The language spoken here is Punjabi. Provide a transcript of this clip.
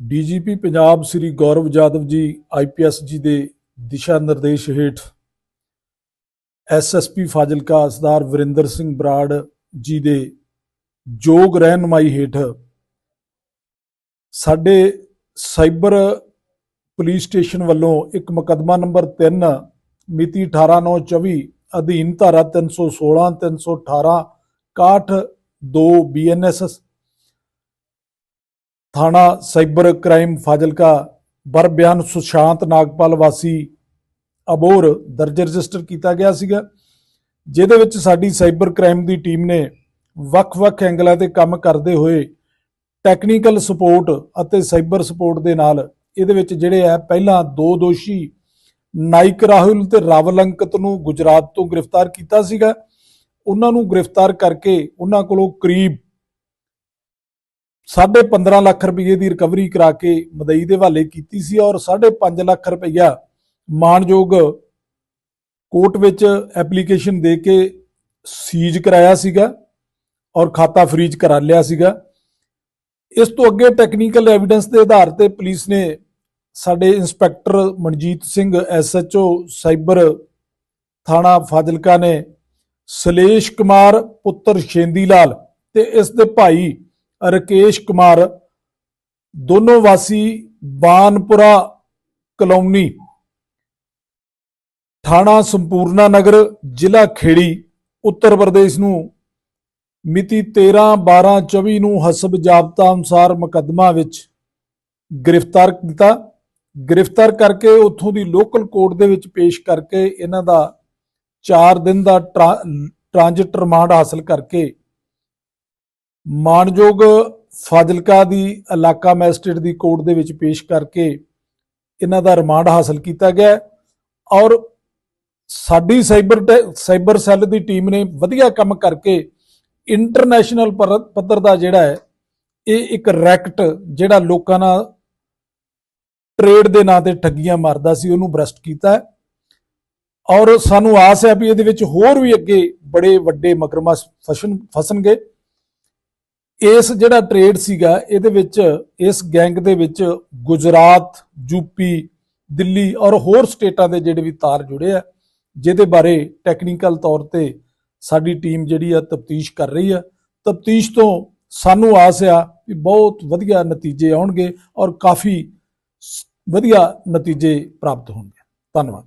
ਡੀਜੀਪੀ ਪੰਜਾਬ ਸ੍ਰੀ ਗੌਰਵ ਜਾਦਵ ਜੀ ਆਈਪੀਐਸ ਜੀ ਦੇ ਦਿਸ਼ਾ ਨਿਰਦੇਸ਼ ਹੇਠ ਐਸਐਸਪੀ ਫਾਜ਼ਿਲਕਾ ਸਰਦਾਰ ਵਰਿੰਦਰ ਸਿੰਘ ਬਰਾੜ ਜੀ ਦੇ ਯੋਗ ਰਹਿਨਮਾਈ ਹੇਠ ਸਾਡੇ ਸਾਈਬਰ ਪੁਲਿਸ ਸਟੇਸ਼ਨ ਵੱਲੋਂ ਇੱਕ ਮੁਕੱਦਮਾ ਨੰਬਰ 3 ਮਿਤੀ 18924 ਅਧੀਨ ਧਾਰਾ 316 318 61 2 ਬੀਐਨਐਸਐਸ ਥਾਣਾ ਸਾਈਬਰ ਕ੍ਰਾਈਮ ਫਾਜ਼ਿਲਕਾ ਬਰ ਬਿਆਨ ਸੁਸ਼ਾਂਤ ਨਾਗਪਾਲ ਵਾਸੀ ਅਬੋਰ ਦਰਜ ਰਜਿਸਟਰ ਕੀਤਾ ਗਿਆ ਸੀਗਾ, ਜਿਹਦੇ ਵਿੱਚ ਸਾਡੀ ਸਾਈਬਰ ਕ੍ਰਾਈਮ ਦੀ ਟੀਮ ਨੇ ਵੱਖ-ਵੱਖ ਐਂਗਲਾਂ ਤੇ ਕੰਮ ਕਰਦੇ ਹੋਏ ਟੈਕਨੀਕਲ ਸਪੋਰਟ ਅਤੇ ਸਾਈਬਰ ਸਪੋਰਟ ਦੇ ਨਾਲ ਇਹਦੇ ਵਿੱਚ ਜਿਹੜੇ ਆ ਪਹਿਲਾਂ ਦੋ ਦੋਸ਼ੀ, ਨਾਇਕ ਰਾਹੁਲ ਤੇ ਰਾਵਲ ਅੰਕਤ ਨੂੰ ਗੁਜਰਾਤ ਤੋਂ ਗ੍ਰਿਫਤਾਰ ਕੀਤਾ ਸੀਗਾ। ਉਹਨਾਂ ਨੂੰ ਗ੍ਰਿਫਤਾਰ ਕਰਕੇ ਉਹਨਾਂ ਕੋਲੋਂ ਕਰੀਬ 15.5 ਲੱਖ ਰੁਪਏ ਦੀ ਰਿਕਵਰੀ ਕਰਾ ਕੇ ਮਦਈ ਦੇ ਹਵਾਲੇ ਕੀਤੀ ਸੀ ਔਰ 5.5 ਲੱਖ ਰੁਪਈਆ ਮਾਨਯੋਗ ਕੋਰਟ ਵਿੱਚ ਐਪਲੀਕੇਸ਼ਨ ਦੇ ਕੇ ਸੀਜ਼ ਕਰਾਇਆ ਸੀਗਾ ਔਰ ਖਾਤਾ ਫਰੀਜ਼ ਕਰਾ ਲਿਆ ਸੀਗਾ। ਇਸ ਤੋਂ ਅੱਗੇ ਟੈਕਨੀਕਲ ਐਵੀਡੈਂਸ ਦੇ ਆਧਾਰ ਤੇ ਪੁਲਿਸ ਨੇ ਸਾਡੇ inspector Manjit Singh SHO cyber ਥਾਣਾ ਫਾਜ਼ਿਲਕਾ ਨੇ ਸਲੇਸ਼ ਕੁਮਾਰ, ਪੁੱਤਰ ਸ਼ੇਂਦੀ ਲਾਲ ਤੇ ਇਸ ਦੇ ਭਾਈ ਰਕੇਸ਼ ਕੁਮਾਰ, ਦੋਨੋਂ ਵਾਸੀ ਬਾਨਪੁਰਾ ਕਲੋਨੀ, ਥਾਣਾ ਸੰਪੂਰਨਾ ਨਗਰ, ਜ਼ਿਲ੍ਹਾ ਖੇੜੀ, ਉੱਤਰ ਪ੍ਰਦੇਸ਼ ਨੂੰ। ਮਿਤੀ 13 12 24 ਨੂੰ ਹਸਬ ਜਾਬਤਾ ਅਨੁਸਾਰ ਮੁਕੱਦਮਾ ਵਿੱਚ ਗ੍ਰਿਫਤਾਰ ਕੀਤਾ। ਗ੍ਰਿਫਤਾਰ ਕਰਕੇ ਉੱਥੋਂ ਦੀ ਲੋਕਲ ਕੋਰਟ ਦੇ ਵਿੱਚ ਪੇਸ਼ ਕਰਕੇ ਇਹਨਾਂ ਦਾ 4 ਦਿਨ ਦਾ ਟਰਾ- ਟ੍ਰਾਂਜ਼ਿਟ ਰਿਮਾਂਡ ਹਾਸਲ ਕਰਕੇ ਮਾਨਯੋਗ ਫਾਜ਼ਿਲਕਾ ਦੀ ਇਲਾਕਾ ਮੈਜਿਸਟ੍ਰੇਟ ਦੀ ਕੋਰਟ ਦੇ ਵਿੱਚ ਪੇਸ਼ ਕਰਕੇ ਇਹਨਾਂ ਦਾ ਰਿਮਾਂਡ ਹਾਸਲ ਕੀਤਾ ਗਿਆ ਔਰ ਸਾਡੀ ਸਾਈਬਰ ਟੈ- ਸਾਈਬਰ ਸੈੱਲ ਦੀ ਟੀਮ ਨੇ ਵਧੀਆ ਕੰਮ ਕਰਕੇ ਇੰਟਰਨੈਸ਼ਨਲ ਪੱਧਰ ਦਾ ਜਿਹੜਾ ਹੈ, ਇਹ ਇੱਕ ਰੈਕਟ ਜਿਹੜਾ ਲੋਕਾਂ ਨਾਲ ਟ੍ਰੇਡ ਦੇ ਨਾਂ ਤੇ ਠੱਗੀਆਂ ਮਾਰਦਾ ਸੀ, ਉਹਨੂੰ ਬਰਸਟ ਕੀਤਾ ਹੈ। ਔਰ ਸਾਨੂੰ ਆਸ ਹੈ ਵੀ ਇਹਦੇ ਵਿੱਚ ਹੋਰ ਵੀ ਅੱਗੇ ਬੜੇ ਵੱਡੇ ਮਕਰਮਾ ਫਸਣ ਫਸਣਗੇ। ਇਸ ਜਿਹੜਾ ਟ੍ਰੇਡ ਸੀਗਾ, ਇਹਦੇ ਵਿੱਚ, ਇਸ ਗੈਂਗ ਦੇ ਵਿੱਚ ਗੁਜਰਾਤ ਯੂਪੀ ਦਿੱਲੀ ਔਰ ਹੋਰ ਸਟੇਟਾਂ ਦੇ ਜਿਹੜੇ ਵੀ ਤਾਰ ਜੁੜੇ ਆ, ਜਿਹਦੇ ਬਾਰੇ ਟੈਕਨੀਕਲ ਤੌਰ ਤੇ ਸਾਡੀ ਟੀਮ ਜਿਹੜੀ ਆ ਤਫਤੀਸ਼ ਕਰ ਰਹੀ ਆ। ਤਫਤੀਸ਼ ਤੋਂ ਸਾਨੂੰ ਆਸ ਆ ਕਿ ਬਹੁਤ ਵਧੀਆ ਨਤੀਜੇ ਆਉਣਗੇ ਔਰ ਕਾਫੀ ਵਧੀਆ ਨਤੀਜੇ ਪ੍ਰਾਪਤ ਹੋਣਗੇ। ਧੰਨਵਾਦ।